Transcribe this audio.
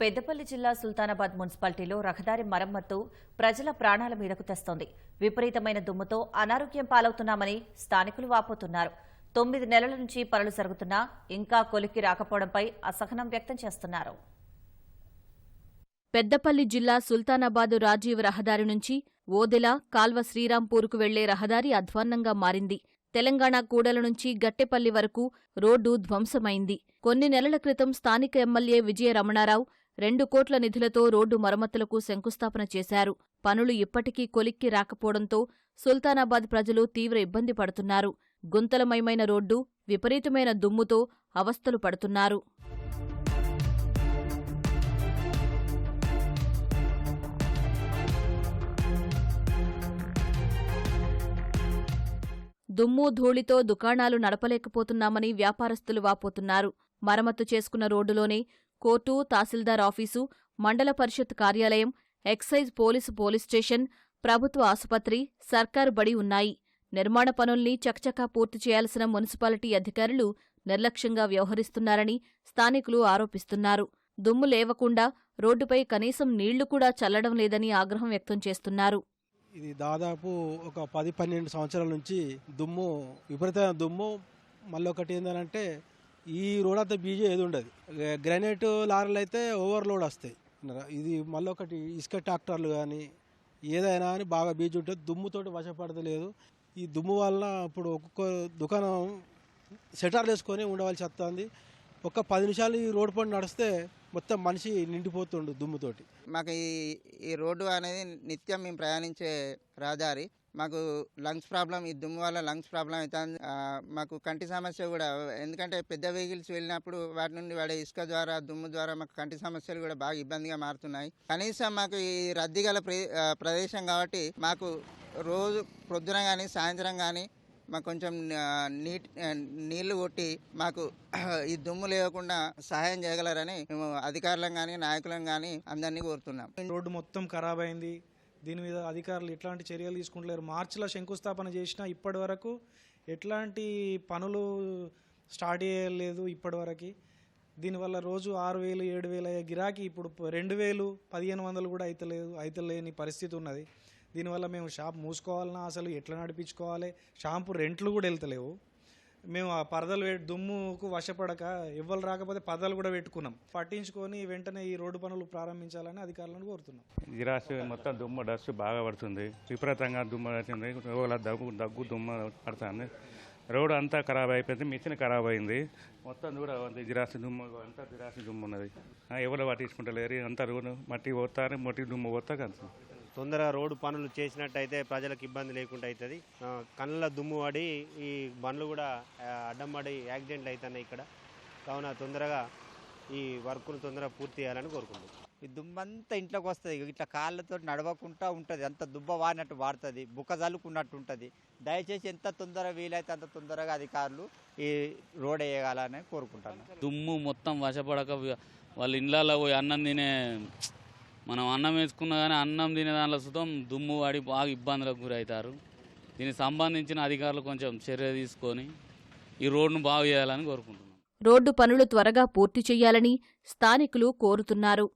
పెద్దపల్లి జిల్లా సుల్తానాబాద్ మున్సిపాలిటీలో రహదారి మరమ్మత్తు ప్రజల ప్రాణాల మీదకు తెస్తోంది. విపరీతమైన దుమ్ముతో అనారోగ్యం పాలవుతున్నామని స్థానికులు వాపోతున్నారు. తొమ్మిది నెలల నుంచి పనులు జరుగుతున్నా ఇంకా కొలిక్కి రాకపోవడంపై అసహనం వ్యక్తం చేస్తున్నారు. పెద్దపల్లి జిల్లా సుల్తానాబాదు రాజీవ్ రహదారి నుంచి ఓదెల కాల్వ శ్రీరాంపూర్కు వెళ్ళే రహదారి అధ్వాన్నంగా మారింది. తెలంగాణ కూడల నుంచి గట్టెపల్లి వరకు రోడ్డు ధ్వంసమైంది. కొన్ని నెలల క్రితం స్థానిక ఎమ్మెల్యే విజయ రమణారావు రెండు కోట్ల నిధులతో రోడ్డు మరమ్మతులకు శంకుస్థాపన చేశారు. పనులు ఇప్పటికీ కొలిక్కి రాకపోవడంతో సుల్తానాబాద్ ప్రజలు తీవ్ర ఇబ్బంది పడుతున్నారు. గుంతలమయమైన రోడ్డు విపరీతమైన దుమ్ముతో అవస్థలు పడుతున్నారు. దుమ్ము ధూళితో దుకాణాలు నడపలేకపోతున్నామని వ్యాపారస్తులు వాపోతున్నారు. మరమ్మతు చేసుకున్న రోడ్డులోనే కోర్టు తహసీల్దార్ ఆఫీసు మండల పరిషత్ కార్యాలయం ఎక్సైజ్ పోలీసు పోలీస్ స్టేషన్ ప్రభుత్వ ఆసుపత్రి సర్కారు బడి ఉన్నాయి. నిర్మాణ పనుల్ని చకచకా పూర్తి చేయాల్సిన మున్సిపాలిటీ అధికారులు నిర్లక్ష్యంగా వ్యవహరిస్తున్నారని స్థానికులు ఆరోపిస్తున్నారు. దుమ్ము లేవకుండా రోడ్డుపై కనీసం నీళ్ళు కూడా చల్లడం లేదని ఆగ్రహం వ్యక్తం చేస్తున్నారు. ఇది దాదాపు ఒక పది పన్నెండు సంవత్సరాల నుంచి దుమ్ము విపరీతమైన దుమ్ము. మళ్ళీ ఒకటి ఏంటంటే ఈ రోడ్ అంతా బీజే ఏది ఉండదు. గ్రానైట్ లారీలు అయితే ఓవర్లోడ్ వస్తాయి. ఇది మళ్ళీ ఒకటి ఇసుక ట్రాక్టర్లు కానీ ఏదైనా కానీ బాగా బీజ్ ఉంటుంది దుమ్ముతోటి వశపడతలేదు ఈ దుమ్ము వలన ఇప్పుడు ఒక్కొక్క దుకాణం సెటార్లు వేసుకొని ఉండవలసి వస్తుంది. ఒక పది నిమిషాలు ఈ రోడ్ పని నడిస్తే మొత్తం మనిషి నిండిపోతుండు దుమ్ముతోటి. మాకు ఈ ఈ రోడ్డు అనేది నిత్యం మేము ప్రయాణించే రహదారి. మాకు లంగ్స్ ప్రాబ్లం ఈ దుమ్ము వల్ల లంగ్స్ ప్రాబ్లం అవుతుంది. మాకు కంటి సమస్య కూడా ఎందుకంటే పెద్ద వెహికల్స్ వెళ్ళినప్పుడు వాటి నుండి వాడే ఇసుక ద్వారా దుమ్ము ద్వారా మాకు కంటి సమస్యలు కూడా బాగా ఇబ్బందిగా మారుతున్నాయి. కనీసం మాకు ఈ రద్దీ గల ప్రదేశం కాబట్టి మాకు రోజు ప్రొద్దున కానీ సాయంత్రం కానీ మాకు కొంచెం నీట్ నీళ్ళు కొట్టి మాకు ఈ దుమ్ము లేకుండా సహాయం చేయగలరని మేము అధికారులను కానీ నాయకులను కానీ అందరినీ కోరుతున్నాం. రోడ్డు మొత్తం ఖరాబ్ అయింది. దీని మీద అధికారులు ఎట్లాంటి చర్యలు తీసుకుంటలేరు. మార్చిలో శంకుస్థాపన చేసినా ఇప్పటి వరకు ఎట్లాంటి పనులు స్టార్ట్ చేయలేదు ఇప్పటి వరకు. దీనివల్ల రోజు ఆరు వేలు ఏడు వేలు అయ్యే గిరాకీ ఇప్పుడు రెండు వేలు పదిహేను వందలు కూడా అయితలేదు అయితలేని పరిస్థితి ఉన్నది. దీనివల్ల మేము షాప్ మూసుకోవాలన్నా అసలు ఎట్లా నడిపించుకోవాలి? షాంపూ రెంట్లు కూడా వెళ్తలేవు. మేము ఆ పరదలు దుమ్ముకు వశపడక ఎవ్వరు రాకపోతే పరదలు కూడా పెట్టుకున్నాం. పట్టించుకొని వెంటనే ఈ రోడ్డు పనులు ప్రారంభించాలని అధికారులను కోరుతున్నాం. జిరాస్ మొత్తం దుమ్ము డస్ట్ బాగా పడుతుంది. విపరీతంగా దుమ్ము పడుతుంది. దగ్గు దగ్గు దుమ్ము పడుతుంది. రోడ్ అంతా ఖరాబ్ అయిపోయింది. మిషన్ ఖరాబ్ అయింది. మొత్తం కూడా ఉంది. జిరాసి దుమ్ము అంతా జిరాసి దుమ్ము ఉన్నది. ఎవరు పట్టించుకుంటలేరు. అంతా రోడ్డు మట్టి పోతారు. మట్టి దుమ్ము పోతా కదా తొందరగా రోడ్డు పనులు చేసినట్టయితే ప్రజలకు ఇబ్బంది లేకుండా అవుతుంది. కళ్ళ దుమ్ము పడి ఈ బండ్లు కూడా అడ్డం పడి యాక్సిడెంట్లు అవుతున్నాయి ఇక్కడ. కావున తొందరగా ఈ వర్క్ను తొందరగా పూర్తి చేయాలని కోరుకుంటున్నాం. ఈ దుమ్మంతా ఇంట్లోకి వస్తుంది. ఇట్లా కాళ్ళతో నడవకుండా ఉంటుంది. అంత దుబ్బ వాడినట్టు వాడుతుంది బుక్క జల్లుకున్నట్టు ఉంటుంది. దయచేసి ఎంత తొందర వీలైతే అంత తొందరగా అధికారులు ఈ రోడ్ వేయగలని కోరుకుంటాను దుమ్ము మొత్తం వశపడక వాళ్ళ ఇళ్ళల్లో పోయి అన్నం తినే మనం అన్నం వేసుకున్నా కానీ అన్నం తినే దానిలో సుతం దుమ్ము పడి బాగా ఇబ్బందులకు గురవుతారు దీనికి సంబంధించిన అధికారులు కొంచెం చర్య తీసుకొని ఈ రోడ్డును బాగు చేయాలని కోరుకుంటున్నాం. రోడ్డు పనులు త్వరగా పూర్తి చేయాలని స్థానికులు కోరుతున్నారు.